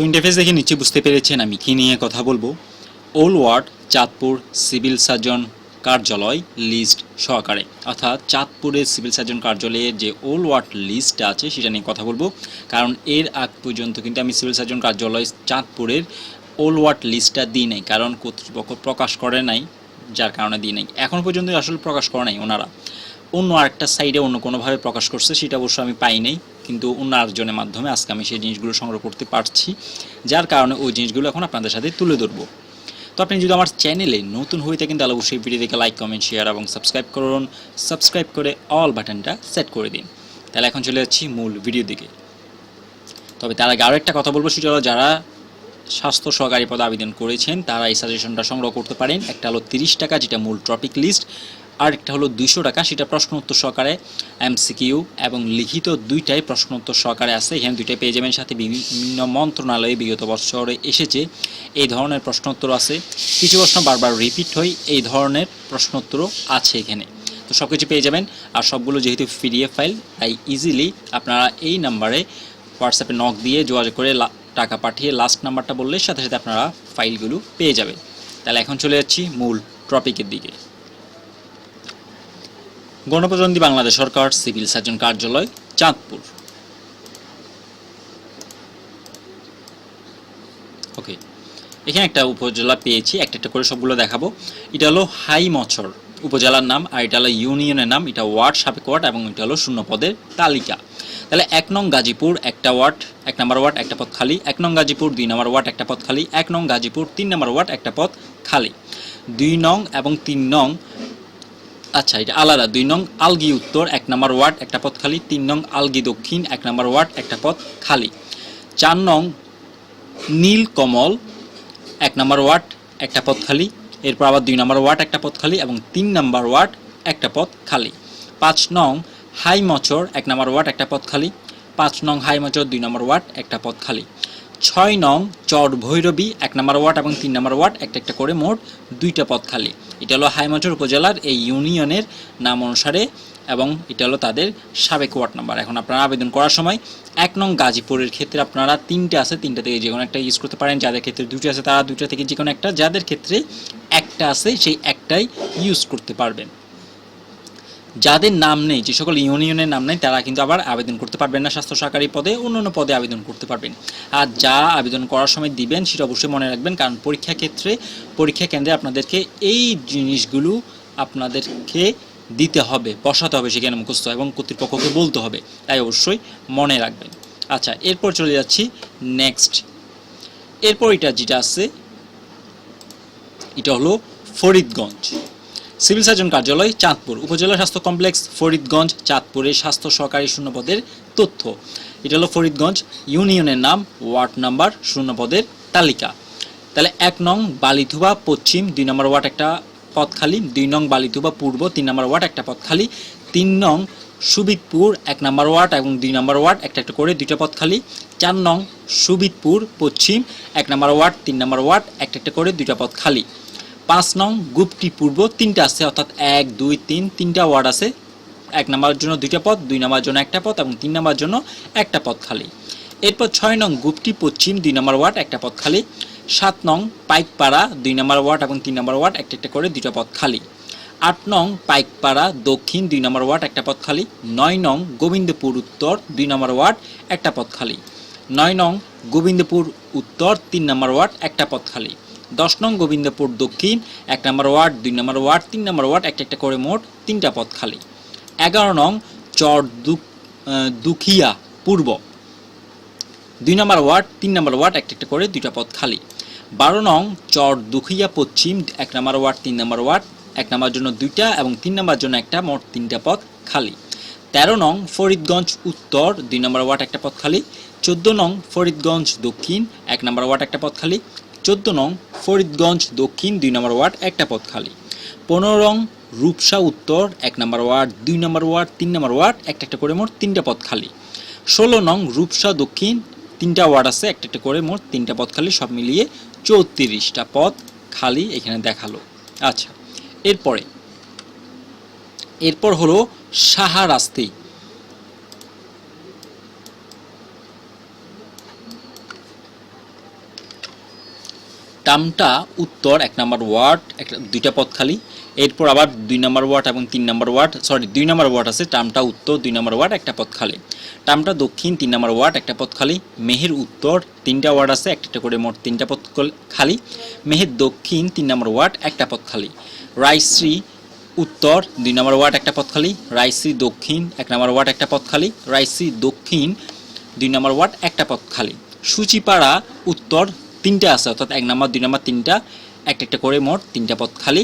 তো ইন্টারফেস দেখে নিচে বুঝতে পেরেছেন আমি কী নিয়ে কথা বলব। All ward Chandpur civil surgeon কার্যালয় লিস্ট সহকারে। অর্থাৎ চাঁদপুরের সিভিল সার্জন কার্যালয়ের যে ওল ওয়ার্ড লিস্টটা আছে, সেটা নিয়ে কথা বলব। কারণ এর আগ পর্যন্ত কিন্তু আমি সিভিল সার্জন কার্যালয় চাঁদপুরের ওল ওয়ার্ড লিস্টটা দিই নাই, কারণ কর্তৃপক্ষ প্রকাশ করে নাই, যার কারণে দিই নাই। এখন পর্যন্ত আসলে প্রকাশ করে নাই ওনারা। অন্য আরেকটা সাইডে অন্য কোনোভাবে প্রকাশ করছে, সেটা অবশ্য আমি পাই নাই। কিন্তু অন্য আরেকজনের মাধ্যমে আজকে আমি সেই জিনিসগুলো সংগ্রহ করতে পারছি, যার কারণে ওই জিনিসগুলো এখন আপনাদের সাথে তুলে ধরবো। তো আপনি যদি আমার চ্যানেলে নতুন হয়ে থাকেন, তাহলে অবশ্যই ভিডিও দেখে লাইক, কমেন্ট, শেয়ার এবং সাবস্ক্রাইব করুন। সাবস্ক্রাইব করে অল বাটনটা সেট করে দিন। তাহলে এখন চলে যাচ্ছি মূল ভিডিও দিকে। তবে তার আগে আরও একটা কথা বলব, সেটা হলো যারা স্বাস্থ্য সহকারী পদে আবেদন করেছেন, তারা এই সাজেশনটা সংগ্রহ করতে পারেন। একটা হলো তিরিশ টাকা, যেটা মূল টপিক লিস্ট আর একটা হলো দুইশো টাকা, সেটা প্রশ্নোত্তর সহকারে এমসিকিউ এবং লিখিত দুইটাই প্রশ্ন উত্তর সহকারে আছে। এখানে দুইটাই পেয়ে যাবেন। সাথে বিভিন্ন মন্ত্রণালয়ে বিগত বছরে এসেছে, এই ধরনের প্রশ্নোত্তর আছে। কিছু প্রশ্ন বারবার রিপিট হয় এই ধরনের প্রশ্নোত্তরও আছে এখানে। তো সব কিছু পেয়ে যাবেন। আর সবগুলো যেহেতু পিডিএফ ফাইল তাই ইজিলি আপনারা এই নাম্বারে হোয়াটসঅ্যাপে নক দিয়ে যোগাযোগ করে টাকা পাঠিয়ে লাস্ট নাম্বারটা বললে সাথে সাথে আপনারা ফাইলগুলো পেয়ে যাবেন। তাহলে এখন চলে যাচ্ছি মূল টপিকের দিকে। গণপ্রজাতন্ত্রী বাংলাদেশ সরকার, সিভিল সার্জন কার্যালয়, চাঁদপুর। ওকে এখানে একটা উপজেলা পেয়েছি, একটা একটা করে সবগুলো দেখাবো। এটা হলো হাই মছর উপজেলার নাম আর এটা হলো ইউনিয়নের নাম। এটা ওয়ার্ড সাবেক ওয়ার্ড এবং এটা হলো শূন্য পদের তালিকা। তাহলে এক নং গাজীপুর, একটা ওয়ার্ড, এক নম্বর ওয়ার্ড, একটা পদ খালি। এক নং গাজীপুর, দুই নম্বর ওয়ার্ড, একটা পদ খালি। এক নং গাজীপুর, তিন নম্বর ওয়ার্ড, একটা পদ খালি। দুই নং এবং তিন নং আচ্ছা এটা আলাদা। দুই নং আলগি উত্তর, এক নম্বর ওয়ার্ড, একটা পদ খালি। তিন নং আলগি দক্ষিণ, এক নম্বর ওয়ার্ড, একটা পথ খালি। চার নং নীল কমল, এক নম্বর ওয়ার্ড, একটা পদ খালি। এরপর আবার দুই নম্বর ওয়ার্ড, একটা পদ খালি এবং তিন নম্বর ওয়ার্ড, একটা পথ খালি। পাঁচ নং হাই মচর, এক নম্বর ওয়ার্ড, একটা পথ খালি। পাঁচ নং হাই মচর, দুই নম্বর ওয়ার্ড, একটা পথ খালি। ছয় নং চর ভৈরবী, এক নম্বর ওয়ার্ড এবং তিন নম্বর ওয়ার্ড, একটা একটা করে মোট দুইটা পদ খালি। এটা হলো হাইমচর উপজেলার এই ইউনিয়নের নাম অনুসারে এবং এটা হলো তাদের সাবেক ওয়ার্ড নাম্বার। এখন আপনারা আবেদন করার সময় এক নং গাজীপুরের ক্ষেত্রে আপনারা তিনটে আছে, তিনটা থেকে যে কোনো একটা ইউজ করতে পারেন। যাদের ক্ষেত্রে দুটো আছে, তারা দুটো থেকে যে কোনো একটা। যাদের ক্ষেত্রে একটা আছে, সেই একটাই ইউজ করতে পারবেন। যাদের নাম নেই, যে সকল ইউনিয়নের নাম নেই, তারা কিন্তু আবার আবেদন করতে পারবেন না, স্বাস্থ্য সহকারী পদে অন্য অন্য পদে আবেদন করতে পারবেন। আর যা আবেদন করার সময় দিবেন, সেটা অবশ্যই মনে রাখবেন, কারণ পরীক্ষা ক্ষেত্রে, পরীক্ষা কেন্দ্রে আপনাদেরকে এই জিনিসগুলো আপনাদেরকে দিতে হবে, বসাতে হবে সেখানে মুখস্থ এবং কর্তৃপক্ষকে বলতে হবে, তাই অবশ্যই মনে রাখবেন। আচ্ছা এরপর চলে যাচ্ছি নেক্সট এরপর এটা যেটা আছে, এটা হলো ফরিদগঞ্জ। সিভিল সার্জন কার্যালয়, চাঁদপুর উপজেলা স্বাস্থ্য কমপ্লেক্স, ফরিদগঞ্জ, চাঁদপুরের স্বাস্থ্য সহকারী শূন্যপদের তথ্য। এটা হলো ফরিদগঞ্জ, ইউনিয়নের নাম, ওয়ার্ড নাম্বার, শূন্যপদের তালিকা। তাহলে এক নং বালিথুবা পশ্চিম, দুই নম্বর ওয়ার্ড একটা পদ খালি দুই নং বালিথুবা পূর্ব, তিন নম্বর ওয়ার্ড একটা পদ খালি তিন নং সুবিদপুর, এক নম্বর ওয়ার্ড এবং দুই নম্বর ওয়ার্ড একটা একটা করে দুইটা পদ খালি চার নং সুবিদপুর, পশ্চিম, এক নম্বর ওয়ার্ড, তিন নম্বর ওয়ার্ড একটা একটা করে দুইটা পদ খালি পাঁচ নং গুপ্তি পূর্ব তিনটা আছে, অর্থাৎ এক, দুই, তিন, তিনটা ওয়ার্ড আছে। এক নাম্বারের জন্য দুইটা পথ, দুই নাম্বারের জন্য একটা পথ এবং তিন নাম্বারের জন্য একটা পথ খালি। এরপর ছয় নং গুপ্তি পশ্চিম, দুই নম্বর ওয়ার্ড, একটা পথ খালি। সাত নং পাইকপাড়া, দুই নম্বর ওয়ার্ড এবং তিন নম্বর ওয়ার্ড, একটা একটা করে দুইটা পথ খালি। আট নং পাইকপাড়া, দক্ষিণ, দুই নম্বর ওয়ার্ড, একটা পথ খালি। নয় নং গোবিন্দপুর উত্তর, দুই নম্বর ওয়ার্ড, একটা পদ খালি। নয় নং গোবিন্দপুর উত্তর, তিন নম্বর ওয়ার্ড, একটা পদ খালি। দশ নং গোবিন্দপুর দক্ষিণ, এক নম্বর ওয়ার্ড, দুই নম্বর ওয়ার্ড, তিন নম্বর ওয়ার্ড, একটা একটা করে মোট তিনটা পদ খালি। এগারো নং চর দুখিয়া পূর্ব। দুই নম্বর ওয়ার্ড, তিন নম্বর ওয়ার্ড, একটা একটা করে দুইটা পদ খালি। বারো নং চর দুখিয়া পশ্চিম, এক নম্বর ওয়ার্ড, তিন নম্বর ওয়ার্ড, এক নম্বর জন্য দুইটা এবং তিন নম্বর জন্য একটা মোট তিনটা পদ খালি। তেরো নং ফরিদগঞ্জ উত্তর, দুই নম্বর ওয়ার্ড, একটা পদ খালি। চোদ্দ নং ফরিদগঞ্জ দক্ষিণ, এক নম্বর ওয়ার্ড, একটা পদ খালি। চোদ্দ নং ফরিদগঞ্জ দক্ষিণ দুই নম্বর ওয়ার্ড একটা পদ খালি। পনেরো নং রূপসা উত্তর এক নম্বর ওয়ার্ড, দুই নম্বর ওয়ার্ড, তিন নম্বর ওয়ার্ড, একটা একটা করে মোট তিনটা পথ খালি। ষোলো নং রূপসা দক্ষিণ, তিনটা ওয়ার্ড আছে, একটা একটা করে মোট তিনটা পথ খালি, সব মিলিয়ে চৌত্রিশটা পথ খালি এখানে দেখাল। আচ্ছা এরপরে, এরপর হলো সাহারাস্তি। টামটা উত্তর, এক নম্বর ওয়ার্ড একটা দুইটা পদ খালি। এরপর আবার দুই নম্বর ওয়ার্ড এবং তিন নম্বর ওয়ার্ড সরি দুই নম্বর ওয়ার্ড আছে, টামটা উত্তর, দুই নম্বর ওয়ার্ড, একটা পদ খালি। টামটা দক্ষিণ, তিন নম্বর ওয়ার্ড, একটা পদ খালি। মেহের উত্তর, তিনটা ওয়ার্ড আছে, একটা করে মোট তিনটা কল- খালি। মেহের দক্ষিণ, তিন নম্বর ওয়ার্ড, একটা পদ খালি। রায়শ্রী উত্তর, দুই নম্বর ওয়ার্ড, একটা পদ খালি। রায়শ্রী দক্ষিণ, এক নম্বর ওয়ার্ড, একটা পদ খালি। রায়শ্রী দক্ষিণ, দুই নম্বর ওয়ার্ড, একটা পদ খালি। সূচিপাড়া উত্তর তিনটা আছে, অর্থাৎ এক নম্বর, দুই নম্বর, তিনটা, একটা একটা করে মোট তিনটা পথ খালি।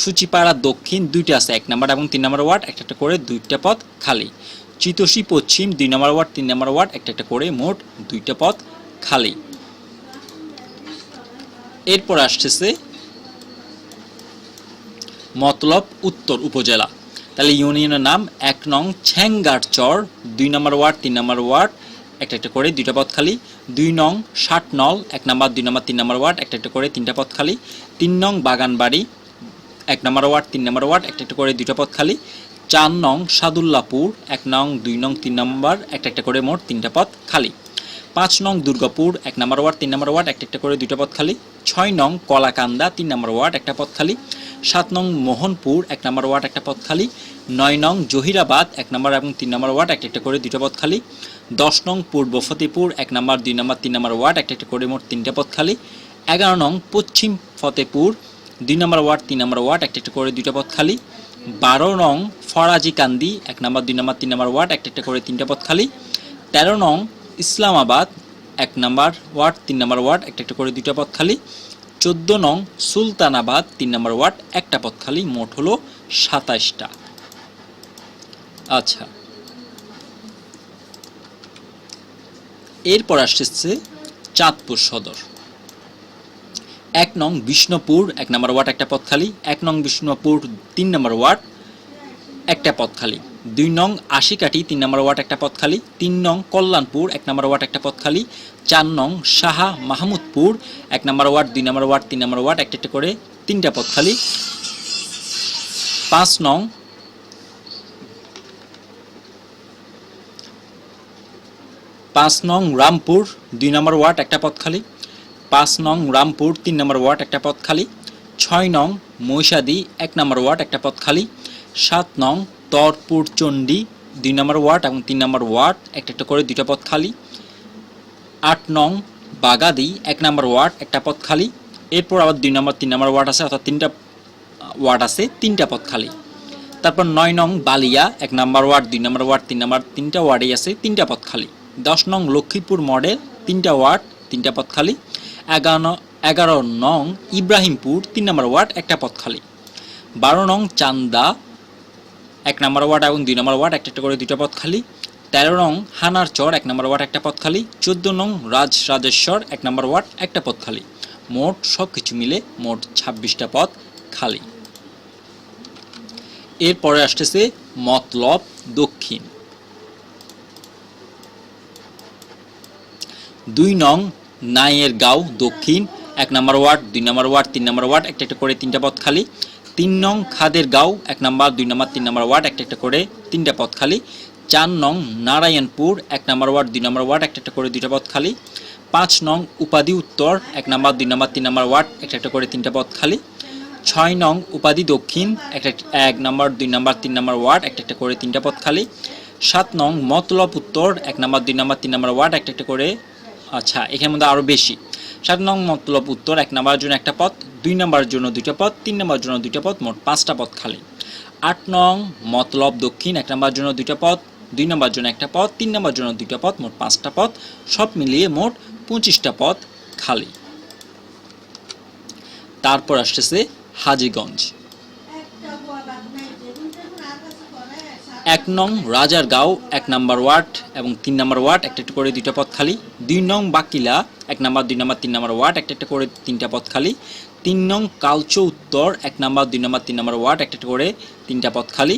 সূচিপাড়া দক্ষিণ দুইটা আছে, এক নম্বর এবং তিন নম্বর ওয়ার্ড, একটা একটা করে দুইটা পথ খালি। চিতোষী পশ্চিম, দুই নম্বর ওয়ার্ড, তিন নম্বর ওয়ার্ড, একটা একটা করে মোট দুইটা পথ খালি। এরপর আসতেছে মতলব উত্তর উপজেলা। তাহলে ইউনিয়নের নাম এক নং ছ্যাংগারচর দুই নম্বর ওয়ার্ড, তিন নম্বর ওয়ার্ড একটা একটা করে, দুইটা পথ খালি। দুই নং ষাট নল, এক নম্বর, দুই নম্বর, তিন নম্বর ওয়ার্ড, একটা একটা করে, তিনটা পথ খালি। তিন নং বাগানবাড়ি, এক নম্বর ওয়ার্ড, তিন নম্বর ওয়ার্ড, একটা একটা করে, দুইটা পথ খালি। চার নং সাদুল্লাপুর, এক নং, দুই নং, তিন নম্বর, একটা একটা করে মোট তিনটা পথ খালি। পাঁচ নং দুর্গাপুর, এক নম্বর ওয়ার্ড, তিন নম্বর ওয়ার্ড, একটা একটা করে, দুইটা পথ খালি। ছয় নং কলাকান্দা, তিন নম্বর ওয়ার্ড, একটা পথ খালি। সাত নং মোহনপুর, এক নম্বর ওয়ার্ড, একটা পথ খালি। নয় নং জহিরাবাদ, এক নম্বর এবং তিন নম্বর ওয়ার্ড, একটা একটা করে, দুইটা পথ খালি। দশ নং পূর্ব ফতেপুর, এক নম্বর, দুই নম্বর, তিন নম্বর ওয়ার্ড, একটা একটা করে মোট তিনটা পথ খালি এগারো নং পশ্চিম ফতেপুর, দুই নম্বর ওয়ার্ড, তিন নম্বর ওয়ার্ড, একটা একটা করে দুইটা পথ খালি বারো নং ফরাজি কান্দি, এক নম্বর, দুই নম্বর, তিন নম্বর ওয়ার্ড, একটা একটা করে তিনটা পথ খালি তেরো নং ইসলামাবাদ, এক নম্বর ওয়ার্ড, তিন নম্বর ওয়ার্ড, একটা একটা করে দুইটা পথ খালি চোদ্দ নং সুলতানাবাদ, তিন নম্বর ওয়ার্ড, একটা পথ খালি মোট হলো সাতাশটা আচ্ছা। এরপর আসতেছে চাঁদপুর সদর। এক নং বিষ্ণুপুর, এক নম্বর ওয়ার্ড একটা পথ খালি, এক নং বিষ্ণুপুর, তিন নম্বর ওয়ার্ড একটা পথ খালি, দুই নং আশিকাঠি, তিন নম্বর ওয়ার্ড একটা পথ খালি, তিন নং কল্যাণপুর, এক নম্বর ওয়ার্ড একটা পথ খালি, চার নং সাহা মাহমুদপুর, এক নম্বর ওয়ার্ড, দুই নম্বর ওয়ার্ড, তিন নম্বর ওয়ার্ড, একটা একটা করে তিনটা পথ খালি, পাঁচ নং পাঁচ নং রামপুর, দুই নম্বর ওয়ার্ড, একটা পথ খালি। পাঁচ নং রামপুর, তিন নম্বর ওয়ার্ড, একটা পথ খালি। ছয় নং মহিষাদি, এক নম্বর ওয়ার্ড, একটা পথ খালি। সাত নং তরপুর চণ্ডী, দুই নম্বর ওয়ার্ড এবং তিন নম্বর ওয়ার্ড, একটা একটা করে দুইটা পথ খালি। আট নং বাগাদি, এক নম্বর ওয়ার্ড, একটা পথ খালি। এরপর আবার দুই নম্বর, তিন নম্বর ওয়ার্ড আছে, অর্থাৎ তিনটা ওয়ার্ড আছে, তিনটা পথ খালি। তারপর নয় নং বালিয়া, এক নম্বর ওয়ার্ড, দুই নম্বর ওয়ার্ড, তিন নম্বর, তিনটা ওয়ার্ডেই আছে, তিনটা পথ খালি। দশ নং লক্ষ্মীপুর মডেল, তিনটা ওয়ার্ড, তিনটা পথ খালি এগারো এগারো নং ইব্রাহিমপুর, তিন নম্বর ওয়ার্ড, একটা পথ খালি বারো নং চান্দা, এক নম্বর ওয়ার্ড এবং দুই নম্বর ওয়ার্ড, একটা একটা করে দুইটা পথ খালি তেরো নং হানার চর, এক নম্বর ওয়ার্ড, একটা পথ খালি চোদ্দ নং রাজ রাজেশ্বর, এক নম্বর ওয়ার্ড, একটা পথ খালি মোট সব কিছু মিলে মোট ছাব্বিশটা পথ খালি। এরপরে আসতেছে মতলব দক্ষিণ। দুই নং, নাইয়ের গাঁও দক্ষিণ, এক নম্বর ওয়ার্ড, দুই নম্বর ওয়ার্ড, তিন নম্বর ওয়ার্ড, একটা একটা করে তিনটা পথ খালি। তিন নং, খাদের গাঁও, এক নম্বর, দুই নম্বর, তিন নম্বর ওয়ার্ড, একটা একটা করে তিনটা পথ খালি। চার নং, নারায়ণপুর, এক নম্বর ওয়ার্ড, দুই নম্বর ওয়ার্ড, একটা একটা করে দুইটা পথ খালি। পাঁচ নং, উপাধি উত্তর, এক নম্বর, দুই নম্বর, তিন নম্বর ওয়ার্ড, একটা একটা করে তিনটা পথ খালি। ছয় নং, উপাধি দক্ষিণ একটা এক নম্বর, দুই নম্বর, তিন নম্বর ওয়ার্ড, একটা একটা করে তিনটা পথ খালি। সাত নং, মতলব উত্তর, এক নম্বর, দুই নম্বর, তিন নম্বর ওয়ার্ড, একটা একটা করে আচ্ছা এখানের মধ্যে আরও বেশি। সাত নং মতলব উত্তর, এক নম্বরের জন্য একটা পথ, দুই নম্বরের জন্য দুইটা পথ, তিন নম্বরের জন্য দুইটা পথ, মোট পাঁচটা পথ খালি। আট নং মতলব দক্ষিণ, এক নম্বরের জন্য দুইটা পথ, দুই নম্বরের জন্য একটা পথ, তিন নম্বরের জন্য দুইটা পথ, মোট পাঁচটা পথ, সব মিলিয়ে মোট পঁচিশটা পথ খালি। তারপর আসতেছে হাজিগঞ্জ। এক নং রাজার গাঁও, এক নাম্বার ওয়ার্ড এবং তিন নাম্বার ওয়ার্ড, একটা একটা করে দুইটা পথ খালি। দুই নং বাকিলা, এক নাম্বার, দুই নাম্বার, তিন নাম্বার ওয়ার্ড, একটা একটা করে তিনটা পথ খালি। তিন নং কালচো উত্তর, এক নাম্বার, দুই নাম্বার, তিন নাম্বার ওয়ার্ড, একটা একটা করে তিনটা পথ খালি।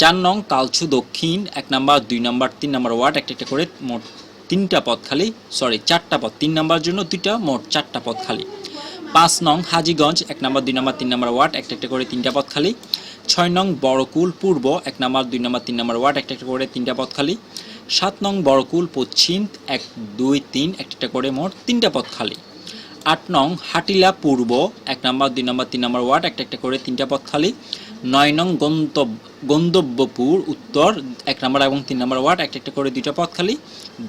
চার নং কালচু দক্ষিণ, এক নাম্বার, দুই নাম্বার, তিন নম্বর ওয়ার্ড, একটা একটা করে মোট তিনটা পথ খালি। সরি চারটা পথ, তিন নম্বরের জন্য দুইটা, মোট চারটা পথ খালি। পাঁচ নং হাজিগঞ্জ, এক নম্বর, দুই নাম্বার, তিন নাম্বার ওয়ার্ড, একটা একটা করে তিনটা পথ খালি। ছয় নং বড়কুল পূর্ব, এক নম্বর, দুই নম্বর, তিন নম্বর ওয়ার্ড, একটা একটা করে তিনটা পথ খালি। সাত নং বড়কুল পশ্চিম, এক, দুই, তিন, একটা একটা করে মোট তিনটা পথ খালি। আট নং হাটিলা পূর্ব, এক নম্বর, দুই নম্বর, তিন নম্বর ওয়ার্ড, একটা একটা করে তিনটা পথ খালি। নয় নং গন্তব্য, গন্তব্যপুর, উত্তর, এক নম্বর এবং তিন নম্বর ওয়ার্ড, একটা একটা করে দুইটা পথ খালি।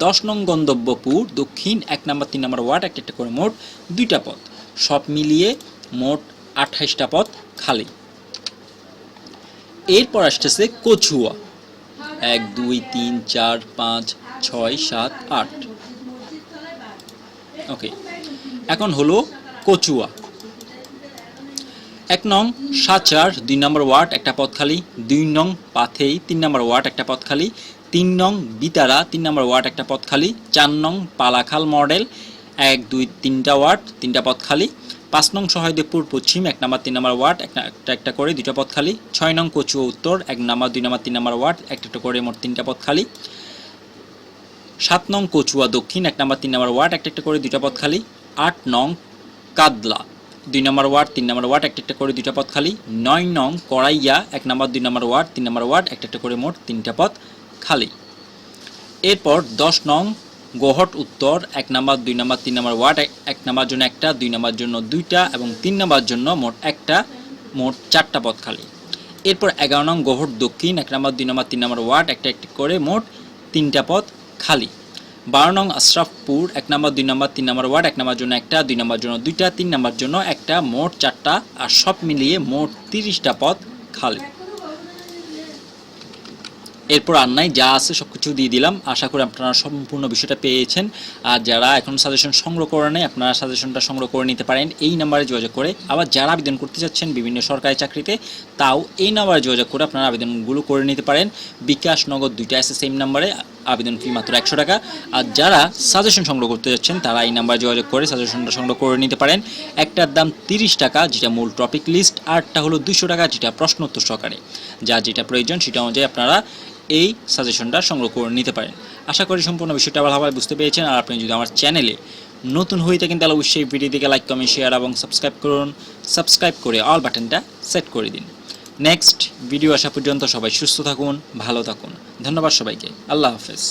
দশ নং গন্তব্যপুর, দক্ষিণ, এক নম্বর, তিন নম্বর ওয়ার্ড, একটা একটা করে মোট দুইটা পথ সব মিলিয়ে মোট আঠাইশটা পথ খালি। এরপর আসতেছে কচুয়া। এক, দুই, তিন, চার, পাঁচ, ছয়, সাত, আট। ওকে, এখন হলো কচুয়া। এক নং সাচার, দুই নম্বর ওয়ার্ড, একটা পথ খালি। দুই নং পাথেই তিন নম্বর ওয়ার্ড, একটা পথ খালি। তিন নং বিতারা, তিন নম্বর ওয়ার্ড, একটা পথ খালি। চার নং পালাখাল মডেল। এক, দুই, তিনটা ওয়ার্ড, তিনটা পথ খালি। পাঁচ নং সহায়দেবপুর পশ্চিম, এক নম্বর, তিন নাম্বার ওয়ার্ড একটা একটা করে দুটা পথ খালি। ছয় নং কচুয়া উত্তর, এক নাম্বার, দুই নাম্বার, তিন নম্বর ওয়ার্ড, একটা একটা করে মোট তিনটা পথ খালি। সাত নং কচুয়া দক্ষিণ, এক নাম্বার, তিন নাম্বার ওয়ার্ড, একটা একটা করে দুটা পথ খালি। আট নং কাদলা, দুই নম্বর ওয়ার্ড, তিন নম্বর ওয়ার্ড, একটা একটা করে দুইটা পথ খালি। নয় নং কড়াইয়া এক নম্বর, দুই নম্বর ওয়ার্ড, তিন নম্বর ওয়ার্ড, একটা একটা করে মোট তিনটা পথ খালি। এরপর দশ নং গোহট উত্তর, এক নম্বর, দুই নম্বর, তিন নম্বর ওয়ার্ড, এক- নম্বর জন্য একটা, দুই নম্বর জন্য দুইটা এবং তিন নম্বর জন্য মোট একটা, মোট চারটা পথ খালি। এরপর এগারো নং গহট দক্ষিণ, এক নম্বর, দুই নম্বর, তিন নম্বর ওয়ার্ড, একটা, একটি করে মোট তিনটা পথ খালি। বারো নং আশরাফপুর, এক নম্বর, দুই নম্বর, তিন নম্বর ওয়ার্ড, এক নম্বর জন্য একটা, দুই নম্বর জন্য দুইটা, তিন নম্বর জন্য একটা, মোট চারটা, আর সব মিলিয়ে মোট তিরিশটা পথ খালি। এরপর আর নাই যা আছে সব কিছু দিয়ে দিলাম। আশা করি আপনারা সম্পূর্ণ বিষয়টা পেয়েছেন। আর যারা এখন সাজেশন সংগ্রহ করে নেয় আপনারা সাজেশনটা সংগ্রহ করে নিতে পারেন এই নাম্বারে যোগাযোগ করে। আবার যারা আবেদন করতে চাচ্ছেন বিভিন্ন সরকারি চাকরিতে, তাও এই নাম্বারে যোগাযোগ করে আপনারা আবেদনগুলো করে নিতে পারেন। বিকাশ নগদ দুইটা আছে সেম নাম্বারে আবেদন ফি মাত্র একশো টাকা। আর যারা সাজেশন সংগ্রহ করতে যাচ্ছেন, তারা এই নাম্বারে যোগাযোগ করে সাজেশনটা সংগ্রহ করে নিতে পারেন। একটার দাম তিরিশ টাকা, যেটা মূল টপিক লিস্ট আরটা হলো দুশো টাকা, যেটা প্রশ্নোত্তর সহকারে। যা যেটা প্রয়োজন, সেটা অনুযায়ী আপনারা এই সাজেশনটা সংগ্রহ করে নিতে পারেন। আশা করি সম্পূর্ণ বিষয়টা ভালোভাবে বুঝতে পেরেছেন। আর আপনি যদি আমার চ্যানেলে নতুন হয়ে থাকেন, তাহলে অবশ্যই ভিডিওটিকে লাইক কমেন্ট শেয়ার এবং সাবস্ক্রাইব করুন। সাবস্ক্রাইব করে অল বাটনটা সেট করে দিন। নেক্সট ভিডিও আসা পর্যন্ত সবাই সুস্থ থাকুন, ভালো থাকুন। ধন্যবাদ সবাইকে। আল্লাহ হাফেজ।